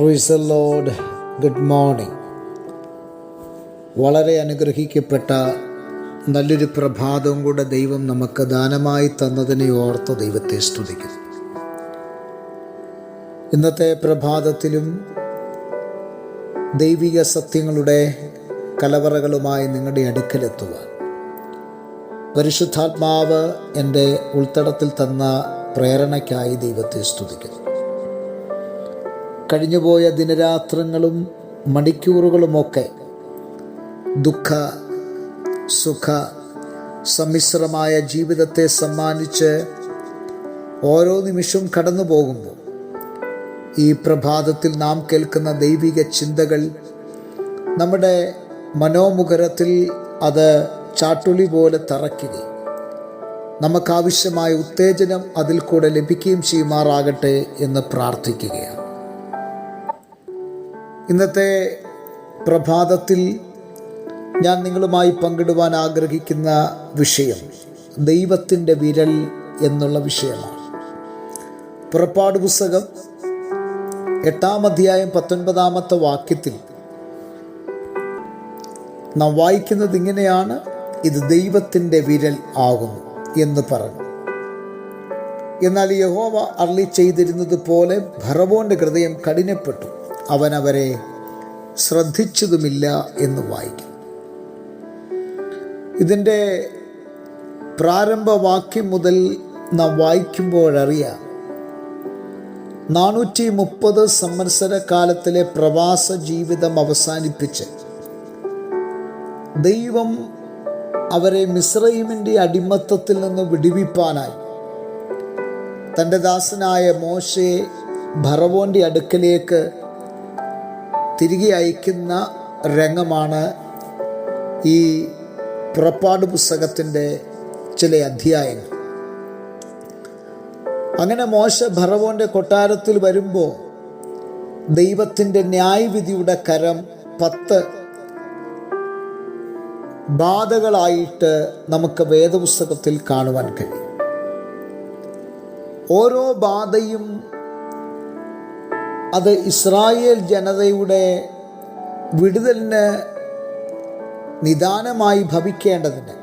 Price load good morning വളരെ അനുഗ്രഹിക്കപ്പെട്ട നല്ലൊരു പ്രഭാതവും കൂടെ ദൈവം നമുക്ക് ദാനമായി തന്നതിനെ ഓർത്ത് ദൈവത്തെ സ്തുതിക്കുന്നു. ഇന്നത്തെ പ്രഭാതത്തിലും ദൈവിക സത്യങ്ങളുടെ കലവറകളുമായി നിങ്ങളുടെ അടുക്കലെത്തുക പരിശുദ്ധാത്മാവ് എന്റെ ഉൾത്തടത്തിൽ തന്ന പ്രേരണയ്ക്കായി ദൈവത്തെ സ്തുതിക്കുന്നു. കഴിഞ്ഞുപോയ ദിനരാത്രങ്ങളും മണിക്കൂറുകളുമൊക്കെ ദുഃഖ സുഖ സമ്മിശ്രമായ ജീവിതത്തെ സമ്മാനിച്ച് ഓരോ നിമിഷവും കടന്നു പോകുമ്പോൾ ഈ പ്രഭാതത്തിൽ നാം കേൾക്കുന്ന ദൈവിക ചിന്തകൾ നമ്മുടെ മനോമുഖരത്തിൽ അത് ചാട്ടുളി പോലെ തറയ്ക്കുകയും നമുക്കാവശ്യമായ ഉത്തേജനം അതിൽ കൂടെ ലഭിക്കുകയും ചെയ്യുമാറാകട്ടെ എന്ന് പ്രാർത്ഥിക്കുകയാണ്. ഇന്നത്തെ പ്രഭാതത്തിൽ ഞാൻ നിങ്ങളുമായി പങ്കിടുവാൻ ആഗ്രഹിക്കുന്ന വിഷയം ദൈവത്തിന്റെ വിരൽ എന്നുള്ള വിഷയമാണ്. പുറപ്പാട് പുസ്തകം എട്ടാം അധ്യായം പത്തൊൻപതാമത്തെ വാക്യത്തിൽ നാം വായിക്കുന്നത് ഇങ്ങനെയാണ് ഇത് ദൈവത്തിന്റെ വിരൽ ആകുന്നു എന്ന് പറഞ്ഞു. എന്നാൽ യഹോവ അർളി ചെയ്തിരുന്നത് പോലെ ഭറവോന്റെ ഹൃദയം കഠിനപ്പെട്ടു. അവൻ അവരെ ശ്രദ്ധിച്ചതുമില്ല എന്ന് വായിക്കും. ഇതിന്റെ പ്രാരംഭവാക്യം മുതൽ നാം വായിക്കുമ്പോഴറിയാം നാനൂറ്റി മുപ്പത് സംവത്സര കാലത്തിലെ പ്രവാസ ജീവിതം അവസാനിപ്പിച്ച് ദൈവം അവരെ മിശ്രൈമിന്റെ അടിമത്തത്തിൽ നിന്ന് വിടിവിപ്പാനായി തന്റെ ദാസനായ മോശയെ ഭറവോന്റെ അടുക്കലേക്ക് തിരികെ അയക്കുന്ന രംഗമാണ് ഈ പുറപ്പാട് പുസ്തകത്തിന്റെ ചില അധ്യായങ്ങൾ. അങ്ങനെ മോശ ഭറവോന്റെ കൊട്ടാരത്തിൽ വരുമ്പോൾ ദൈവത്തിന്റെ ന്യായവിധിയുടെ കരം പത്ത് ബാധകളായിട്ട് നമുക്ക് വേദപുസ്തകത്തിൽ കാണുവാൻ കഴിയും. ഓരോ ബാധയും അത് ഇസ്രായേൽ ജനതയുടെ വിടുതലിന് നിദാനമായി ഭവിക്കേണ്ടതിന്.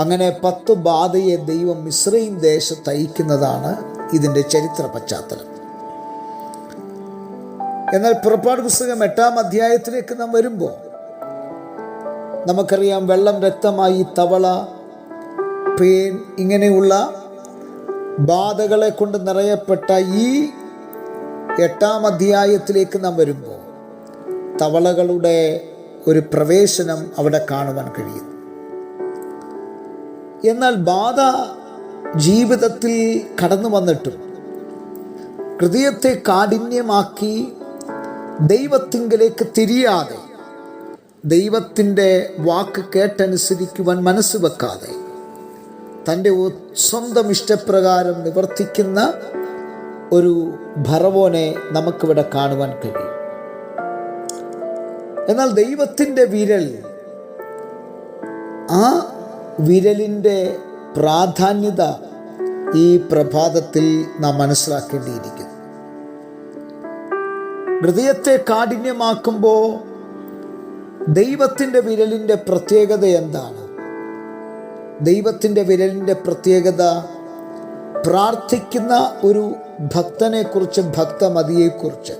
അങ്ങനെ പത്ത് ബാധയെ ദൈവം മിശ്രയും ദേശത്ത് അയക്കുന്നതാണ് ഇതിന്റെ ചരിത്ര പശ്ചാത്തലം. എന്നാൽ പുറപ്പാട് പുസ്തകം എട്ടാം അധ്യായത്തിലേക്ക് നാം വരുമ്പോൾ നമുക്കറിയാം വെള്ളം രക്തമായി തവള പേൻ ഇങ്ങനെയുള്ള ബാധകളെ കൊണ്ട് നിറയപ്പെട്ട ഈ എട്ടാം അധ്യായത്തിലേക്ക് നാം വരുമ്പോൾ തവളകളുടെ ഒരു പ്രവേശനം അവിടെ കാണുവാൻ കഴിയും. എന്നാൽ ബാധ ജീവിതത്തിൽ കടന്നു വന്നിട്ടും ഹൃദയത്തെ കാഠിന്യമാക്കി ദൈവത്തിങ്കലേക്ക് തിരിയാതെ ദൈവത്തിന്റെ വാക്ക് കേട്ടനുസരിക്കുവാൻ മനസ്സ് വെക്കാതെ തന്റെ സ്വന്തം ഇഷ്ടപ്രകാരം നിവർത്തിക്കുന്ന ഒരു ഭരവോനെ നമുക്കിവിടെ കാണുവാൻ കഴിയും. എന്നാൽ ദൈവത്തിന്റെ വിരൽ ആ വിരലിന്റെ പ്രാധാന്യത ഈ പ്രഭാതത്തിൽ നാം മനസ്സിലാക്കേണ്ടിയിരിക്കുന്നു. ഹൃദയത്തെ കാഠിന്യമാക്കുമ്പോൾ ദൈവത്തിന്റെ വിരലിന്റെ പ്രത്യേകത എന്താണ്? ദൈവത്തിന്റെ വിരലിന്റെ പ്രത്യേകത പ്രാർത്ഥിക്കുന്ന ഒരു ഭക്തനെക്കുറിച്ച് ഭക്തമതിയെക്കുറിച്ച്.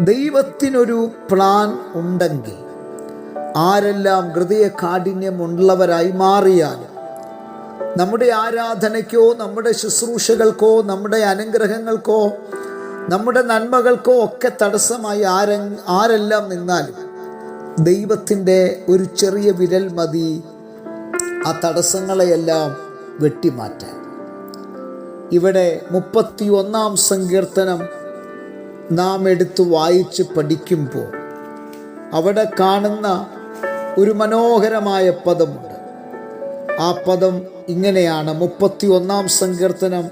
ദൈവത്തിനൊരു പ്ലാൻ ഉണ്ടെങ്കിൽ ആരെല്ലാം ഹൃദയ കാഠിന്യമുള്ളവരായി മാറിയാലും നമ്മുടെ ആരാധനയ്ക്കോ നമ്മുടെ ശുശ്രൂഷകൾക്കോ നമ്മുടെ അനുഗ്രഹങ്ങൾക്കോ നമ്മുടെ നന്മകൾക്കോ ഒക്കെ തടസ്സമായി ആരെ ആരെല്ലാം നിന്നാലും ദൈവത്തിന്റെ ഒരു ചെറിയ വിരൽ മതി. ആ തടസ്സങ്ങളെയെല്ലാം വെട്ടിമാറ്റാൻ. ഇവിടെ മുപ്പത്തി ഒന്നാം സങ്കീർത്തനം നാം എടുത്ത് വായിച്ച് പഠിക്കുമ്പോൾ അവിടെ കാണുന്ന ഒരു മനോഹരമായ പദമുണ്ട്. ആ പദം ഇങ്ങനെയാണ്. മുപ്പത്തി ഒന്നാം സങ്കീർത്തനം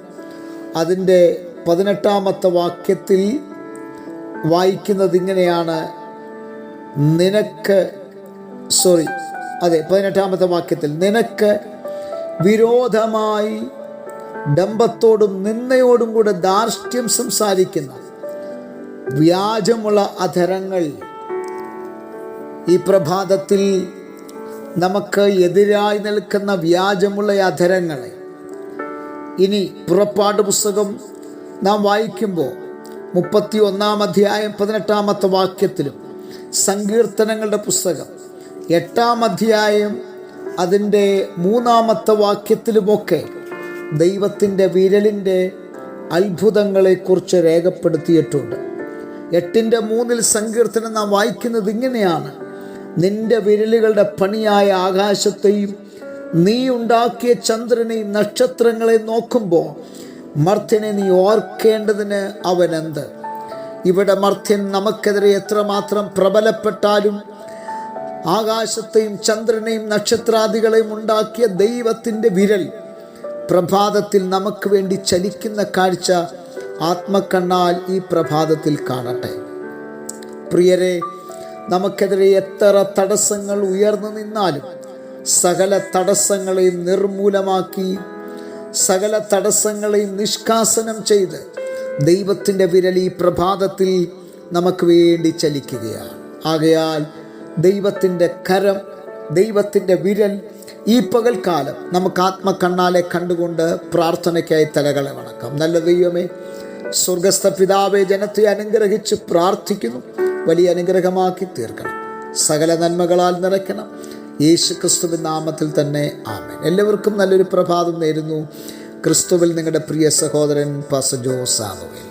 അതിന്റെ പതിനെട്ടാമത്തെ വാക്യത്തിൽ വായിക്കുന്നത് ഇങ്ങനെയാണ്. നിനക്ക് സോറി അതെ പതിനെട്ടാമത്തെ വാക്യത്തിൽ നിനക്ക് വിരോധമായി ഡംബത്തോടും നിന്നയോടും കൂടെ ധാർഷ്ട്യം സംസാരിക്കുന്ന വ്യാജമുള്ള അധരങ്ങൾ. ഈ പ്രഭാതത്തിൽ നമുക്ക് എതിരായി നിൽക്കുന്ന വ്യാജമുള്ള അധരങ്ങളെ ഇനി പുറപ്പാട് പുസ്തകം നാം വായിക്കുമ്പോൾ മുപ്പത്തി ഒന്നാം അധ്യായം പതിനെട്ടാമത്തെ വാക്യത്തിലും സങ്കീർത്തനങ്ങളുടെ പുസ്തകം എട്ടാം അധ്യായം അതിന്റെ മൂന്നാമത്തെ വാക്യത്തിലുമൊക്കെ ദൈവത്തിന്റെ വിരലിന്റെ അത്ഭുതങ്ങളെക്കുറിച്ച് രേഖപ്പെടുത്തിയിട്ടുണ്ട്. എട്ടിന്റെ മൂന്നിൽ സങ്കീർത്തനം നാം വായിക്കുന്നത് ഇങ്ങനെയാണ്. നിന്റെ വിരലുകളുടെ പണിയായ ആകാശത്തെയും നീ ഉണ്ടാക്കിയ ചന്ദ്രനെയും നക്ഷത്രങ്ങളെ നോക്കുമ്പോൾ മർത്യനെ നീ ഓർക്കേണ്ടതിന് അവനെന്ത്? ഇവിടെ മർത്യൻ നമുക്കെതിരെ എത്രമാത്രം പ്രബലപ്പെട്ടാലും ആകാശത്തെയും ചന്ദ്രനെയും നക്ഷത്രാദികളെയും ഉണ്ടാക്കിയ ദൈവത്തിന്റെ വിരൽ പ്രഭാതത്തിൽ നമുക്ക് വേണ്ടി ചലിക്കുന്ന കാഴ്ച ആത്മക്കണ്ണാൽ ഈ പ്രഭാതത്തിൽ കാണട്ടെ. പ്രിയരെ നമുക്കെതിരെ എത്ര തടസ്സങ്ങൾ ഉയർന്നു നിന്നാലും സകല തടസ്സങ്ങളെയും നിർമൂലമാക്കി സകല തടസ്സങ്ങളെയും നിഷ്കാസനം ചെയ്ത് ദൈവത്തിന്റെ വിരൽ ഈ പ്രഭാതത്തിൽ നമുക്ക് വേണ്ടി ചലിക്കുകയാണ്. ആകയാൽ ദൈവത്തിന്റെ കരം ദൈവത്തിന്റെ വിരൽ ഈ പകൽക്കാലം നമുക്ക് ആത്മക്കണ്ണാലെ കണ്ടുകൊണ്ട് പ്രാർത്ഥനയ്ക്കായി തലകളെ വണക്കാം. നല്ല ദൈവമേ സ്വർഗസ്ഥ പിതാവെ ജനത്തെ അനുഗ്രഹിച്ച് പ്രാർത്ഥിക്കുന്നു. വലിയ അനുഗ്രഹമാക്കി തീർക്കണം. സകല നന്മകളാൽ നിറയ്ക്കണം. യേശു ക്രിസ്തുവിൻ നാമത്തിൽ തന്നെ ആമേ എല്ലാവർക്കും നല്ലൊരു പ്രഭാതം നേരുന്നു. ക്രിസ്തുവിൽ നിങ്ങളുടെ പ്രിയ സഹോദരൻ പസജോ സാമുവേൽ